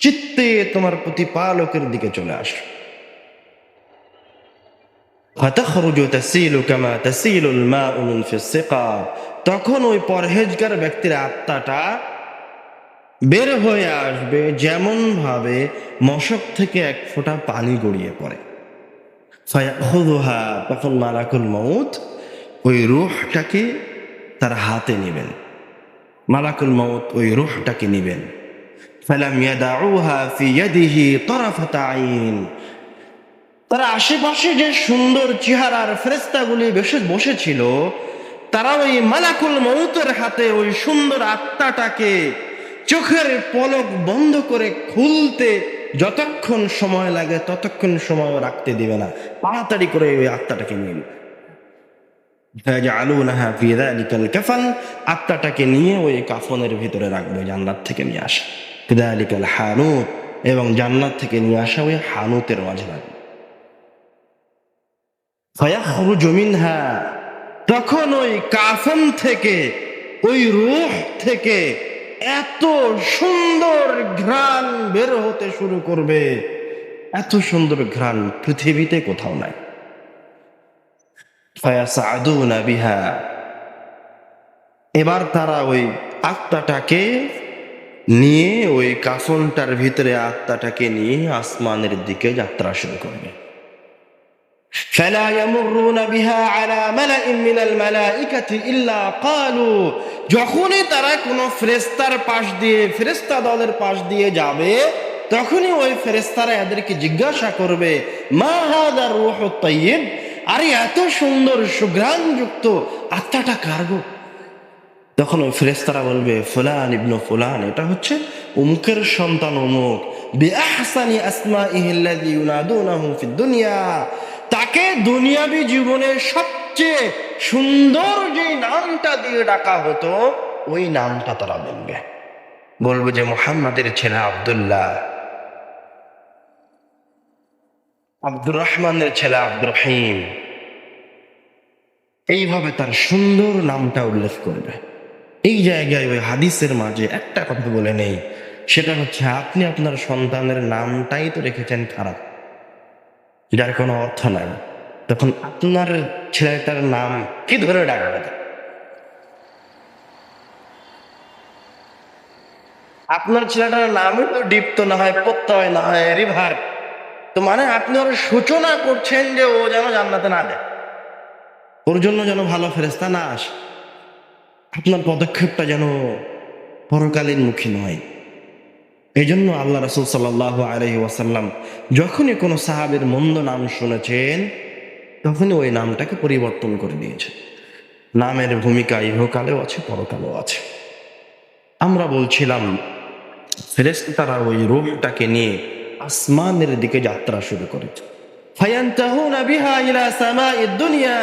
চিত্তে তোমার প্রতিপালকের দিকে চলে আসো তখন ওই পরহেজগার ব্যক্তির আত্মাটা বের হয়ে আসবে যেমন ভাবে মশক থেকে এক ফোঁটা পানি গড়িয়ে পড়ে। তখন মালাকুল মৌত ওই রুহটাকে তার হাতে নেবেন। মালাকুল মৌত ওই রুহটাকে নেবেন। ফেলাম ইয়াদাউহা ফি ইয়াদিহি তরাফাত আইন তার আশেপাশে যে সুন্দর চেহারার ফেরেস্তাগুলি বসে বসেছিল, তারা ওই মালাকুল মৌতের হাতে ওই সুন্দর আত্মাটাকে চোখের পলক বন্ধ করে খুলতে যতক্ষণ সময় লাগে ততক্ষণ সময় রাখতে দিবে না। তাড়াতাড়ি করে ওই আত্মাটাকে নিয়ে আত্মাটাকে নিয়ে ওই কাফনের ভিতরে রাখবে, জান্নাত থেকে নিয়ে আসে। ফিদালিকাল হানুত, এবং জান্নাত থেকে নিয়ে আসা ওই হানুতের মাঝে লাগে। ফয়াহরু হ্যাঁ তখন ওই কাফন থেকে, ওই রুহ থেকে এত সুন্দর ঘ্রাণ বের হতে শুরু করবে। এত সুন্দর ঘ্রাণ পৃথিবীতে কোথাও নাই। বিহা, এবার তারা ওই আত্মাটাকে নিয়ে ওই কাফনটার ভিতরে আত্মাটাকে নিয়ে আসমানের দিকে যাত্রা শুরু করবে فلا يمرون بها على ملأ من الملائكة إلا قالوا যখনই তারা কোনো ফেরেস্তার পাশ দিয়ে ফেরেস্তা দলের পাশ দিয়ে যাবে তখনই ওই ফেরেস্তারা এদেরকে জিজ্ঞাসা করবে মা হাদার রূহ তাইয়্যিব আরে এত সুন্দর সুঘ্রাণযুক্ত আত্মাটা কার গো তখন ওই ফেরেস্তারা বলবে, ফুলান ইবনু ফুলান, এটা হচ্ছে উমুকের সন্তান উমুক। বিআহসানি আসমাইহি আল্লাযী ইউনাদুনাহু ফিদ দুনিয়া। তাকে দুনিয়াবি জীবনের সবচেয়ে সুন্দর যে নামটা দিয়ে ডাকা হতো, ওই নামটা তারা বলবে। বলব যে মোহাম্মদের ছেলে আব্দুল্লাহ। আব্দুর রহমানের ছেলে আব্দুর রহিম। এইভাবে তার সুন্দর নামটা উল্লেখ করবে। এই জায়গায় ওই হাদিসের মাঝে একটা কথা বলে নেই। সেটা হচ্ছে, আপনি আপনার সন্তানের নামটাই তো রেখেছেন খারাপ। যার কোনো অর্থ নাই। তখন আপনার ছেলেটার নাম কি ধরে ডাকবে? আপনার ছেলেটার নামই তো দীপ্ত না হয়, প্রত্যয় না হয়, রিভার। তো মানে আপনি ওর সূচনা করছেন যে ও যেন জান্নাতে না দেয় ওর জন্য যেন ভালো ফেরেস্তা না আসে। আপনার পদক্ষেপটা যেন পরকালীন মুখী নয়। এই জন্য আল্লাহ রসুল সাল্লাহ আলহি ওয়াসাল্লাম যখনই কোনো সাহাবের মন্দ নাম শুনেছেন, তখনই ওই নামটাকে পরিবর্তন করে দিয়েছে নামের ভূমিকা ইহকালেও আছে, পরকালেও আছে। আমরা বলছিলাম ফেরেস্ত তারা ওই রোগটাকে নিয়ে আসমানের দিকে যাত্রা শুরু করেছে। দুনিয়া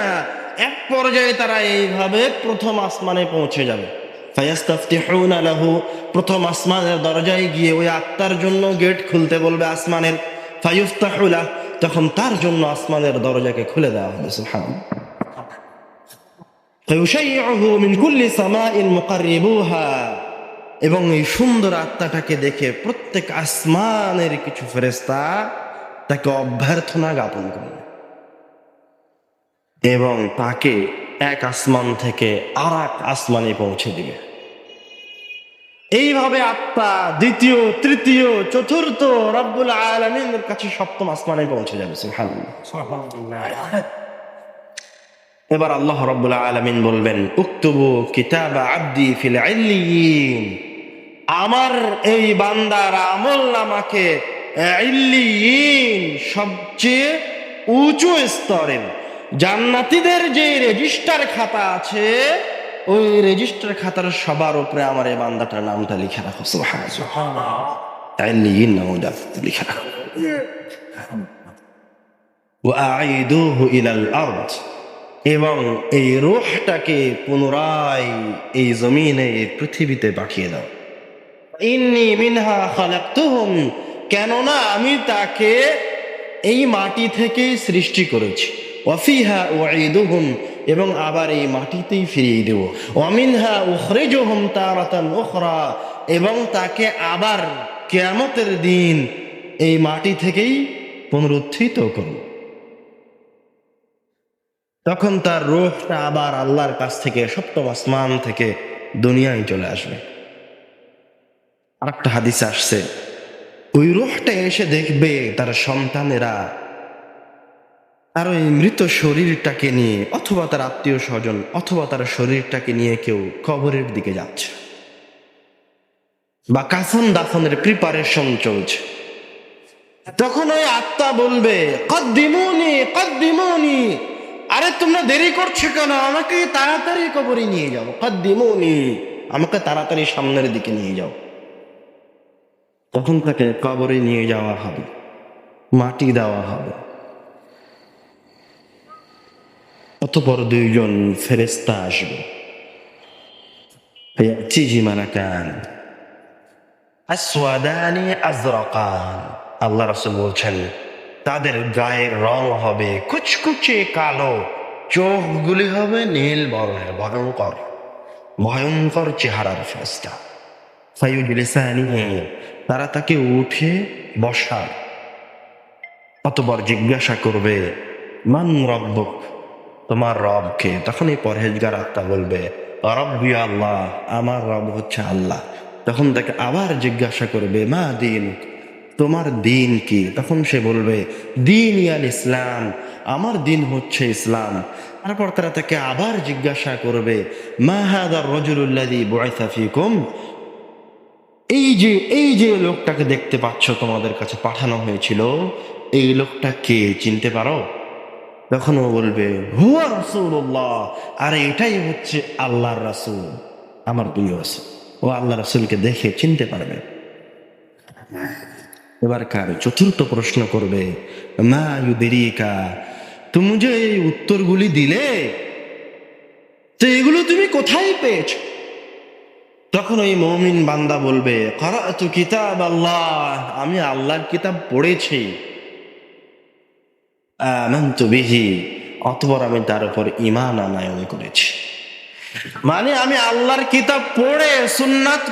এক পর্যায়ে তারা এইভাবে প্রথম আসমানে পৌঁছে যাবে। ফায়াস্তাফতিহুনা লাহু, প্রথম আসমানের দরজায় গিয়ে ওই আত্মার জন্য গেট খুলতে বলবে আসমানের। ফায়ুফতাহুলা তখন তার জন্য আসমানের দরজাকে খুলে দেওয়া হবে, সুবহানাল্লাহ। ফায়ুশাইয়ুহু মিন কুল্লি সামাইন এবং এই সুন্দর আত্মাটাকে দেখে প্রত্যেক আসমানের কিছু ফেরেস্তা তাকে অভ্যর্থনা জ্ঞাপন করবে। এবং তাকে এক আসমান থেকে আর এক আসমানে পৌঁছে দিবে। এইভাবে আত্মা দ্বিতীয় তৃতীয় চতুর্থ রব্বুল আলমিনের কাছে সপ্তম আসমানে পৌঁছে যাবে এবার আল্লাহ রব্বুল আলমিন বলবেন উক্তবু কিতাব আব্দি ফিল আমার এই বান্দার আমল নামাকে সবচেয়ে উঁচু স্তরের জান্নাতিদের যে রেজিস্টার খাতা আছে ওই রেজিস্টার খাতার সবার উপরে আমার এই বান্দাটার নামটা লিখে রাখো লিখে রাখো। এবং এই রোহটাকে পুনরায় এই জমিনে পৃথিবীতে পাঠিয়ে দাও। ইন্নি মিনহা খালাক্তুহুম কেননা আমি তাকে এই মাটি থেকেই সৃষ্টি করেছি। ওয়াফিহা ওয়াইদুহুম এবং আবার এই মাটিতেই ফিরিয়ে দেব। ওয়ামিনহা উখরিজুহুম তারাতান উখরা, এবং তাকে আবার কেয়ামতের দিন এই মাটি থেকেই পুনরুত্থিত করব। তখন তার রোহটা আবার আল্লাহর কাছ থেকে, সপ্তম আসমান থেকে দুনিয়ায় চলে আসবে। আর একটা হাদিস আসছে, ওই রোহটা এসে দেখবে তার সন্তানেরা আর ওই মৃত শরীরটাকে নিয়ে, অথবা তার আত্মীয় স্বজন, অথবা তার শরীরটাকে নিয়ে কেউ কবরের দিকে যাচ্ছে। বা কাফন দাফনের প্রিপারেশন চলছে। তখন ওই আত্মা বলবে, কদ্দিমুনি কদ্দিমুনি, আরে তোমরা দেরি করছ কেন? আমাকে তাড়াতাড়ি কবরে নিয়ে যাও। কদ্দিমুনি, আমাকে তাড়াতাড়ি সামনের দিকে নিয়ে যাও। তখন তাকে কবরে নিয়ে যাওয়া হবে, মাটি দেওয়া হবে। অতপর দুইজন ফেরেস্তা আসবে? আল্লাহ রাসূল বলছেন, তাদের গায়ের রং হবে কুচকুচে কালো, চোখগুলি হবে নীল বর্ণের, ভয়ঙ্কর ভয়ঙ্কর চেহারার ফেরেস্তা ফায়ুজলিসানিহি, তারা তাকে উঠে বসার। অতবার জিজ্ঞাসা করবে, মান রব্বক? তোমার রবকে? তখন এই পরহেজগার আত্মা বলবে রব্বি আল্লাহ, আমার রব হচ্ছে আল্লাহ। তখন তাকে আবার জিজ্ঞাসা করবে, মা দিন তোমার দিন কি? তখন সে বলবে, দিন ইয়াল ইসলাম, আমার দিন হচ্ছে ইসলাম। তারপর তারা তাকে আবার জিজ্ঞাসা করবে, মা হাদার রজুল্লাদি বুআইসা এই যে এই যে লোকটাকে দেখতে পাচ্ছ তোমাদের কাছে পাঠানো হয়েছিল, এই লোকটা কে? চিনতে পারো? তখন ও বলবে, হুয়া রাসূলুল্লাহ। আর এটাই হচ্ছে আল্লাহর রাসূল, আমার প্রিয় রাসূল। ও আল্লাহ রাসূলকে দেখে চিনতে পারবে। এবার কার চতুর্থ প্রশ্ন করবে, মা ইউদেরিকা, তুমি যে এই উত্তরগুলি দিলে, তো এগুলো তুমি কোথায় পেয়েছ? তখন ওই মমিন বান্দা বলবে কিতাব আল্লাহ, আমি আল্লাহর কিতাব পড়েছি। আমান্তু বিহি, অতপর আমি তার উপর ইমান আনায়ন করেছি। মানে আমি আল্লাহর কিতাব পড়ে সুন্নাত